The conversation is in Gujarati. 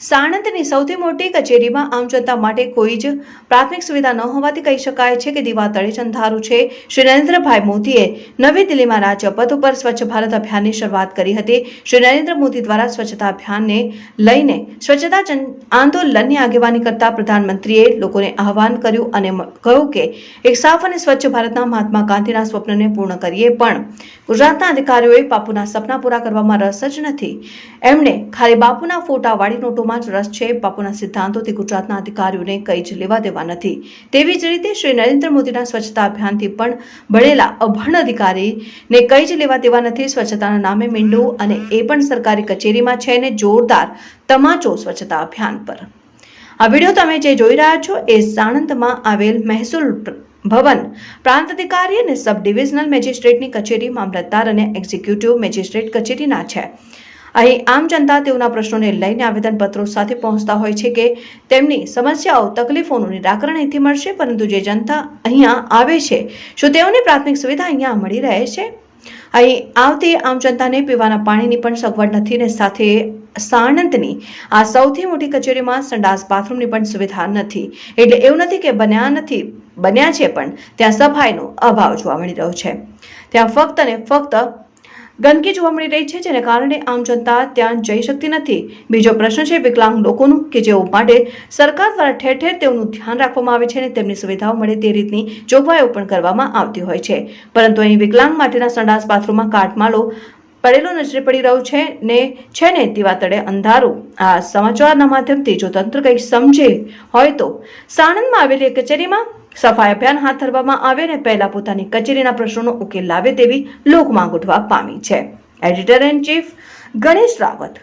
સાણંદની સૌથી મોટી કચેરીમાં આમ જનતા માટે કોઈ જ પ્રાથમિક સુવિધા ન હોવાથી કહી શકાય છે કે દીવા તળે જ અંધારું છે. શ્રી નરેન્દ્રભાઈ મોદીએ નવી દિલ્હીમાં રાજપથ ઉપર સ્વચ્છ ભારત અભિયાનની શરૂઆત કરી હતી. શ્રી નરેન્દ્ર મોદી દ્વારા સ્વચ્છતા અભિયાનને લઈને સ્વચ્છતા જન આંદોલનની આગેવાની કરતા પ્રધાનમંત્રીએ લોકોને આહવાન કર્યું અને કહ્યું કે એક સાફ અને સ્વચ્છ ભારતના મહાત્મા ગાંધીના સ્વપ્નને પૂર્ણ કરીએ પણ ગુજરાતના અધિકારીઓએ બાપુના સપના પૂરા કરવામાં રસ જ નથી. એમણે ખાલી બાપુના ફોટાવાળી નોટોમાં જ રસ છે. બાપુના સિદ્ધાંતોથી ગુજરાતના અધિકારીઓને કંઈ જ લેવા દેવા નથી. તેવી જ રીતે શ્રી નરેન્દ્ર મોદીના સ્વચ્છતા અભિયાનથી પણ ભણેલા અભણ અધિકારીને કંઈ જ લેવા દેવા નથી. સ્વચ્છતાના નામે મીંડું અને એ પણ સરકારી કચેરીમાં છે ને જોરદાર તમાચો સ્વચ્છતા અભિયાન પર. આ વીડિયો તમે જે જોઈ રહ્યા છો એ સાણંદમાં આવેલ મહેસૂલ ભવન પ્રાંત અધિકારી અને સબ ડિવિઝનલ મેજિસ્ટ્રેટની કચેરી મામલતદાર અને એક્ઝિક્યુટિવ મેજિસ્ટ્રેટ કચેરીના છે. અહીં આમ જનતા તેઓના પ્રશ્નોને લઈને આવેદનપત્રો સાથે પહોંચતા હોય છે કે તેમની સમસ્યાઓ, તકલીફોનું નિરાકરણ અહીંથી મળશે, પરંતુ જે જનતા અહીંયા આવે છે, શું તેઓને પ્રાથમિક સુવિધા અહીંયા મળી રહે છે? અહીં આવતી આમ જનતાને પીવાના પાણીની પણ સગવડ નથી ને સાથે સાણંદની, આ સૌથી મોટી કચેરીમાં સંડાસ બાથરૂમની પણ સુવિધા નથી. એટલે એવું નથી કે બન્યા નથી, બન્યા છે પણ ત્યાં સફાઈનો અભાવ જોવા મળી રહ્યો છે. ત્યાં ફક્ત ને ફક્ત ગંદકી જોવા મળી રહી છે, જેને કારણે આમ જનતા ત્યાં જઈ શકતી નથી. બીજો પ્રશ્ન છે, વિકલાંગ લોકોનું કે જેઓ માટે સરકાર દ્વારા ઠેર ઠેર તેઓનું ધ્યાન રાખવામાં આવે છે અને તેમની સુવિધાઓ મળે તે રીતની જોગવાઈઓ પણ કરવામાં આવતી હોય છે. પરંતુ અહીં વિકલાંગ માટેના સંડાસ બાથરૂમમાં કાટમાળો પડેલો નજરે પડી રહ્યું છે ને છે ને દીવા તળે અંધારું. આ સમાચારના માધ્યમથી જો તંત્ર કંઈ સમજે હોય તો સાણંદમાં આવેલી કચેરીમાં સફાઈ અભિયાન હાથ ધરવામાં આવે ને પહેલા પોતાની કચેરીના પ્રશ્નોનો ઉકેલ લાવે તેવી લોક માંગ ઉઠવા પામી છે. Editor in chief Ganesh Rawat.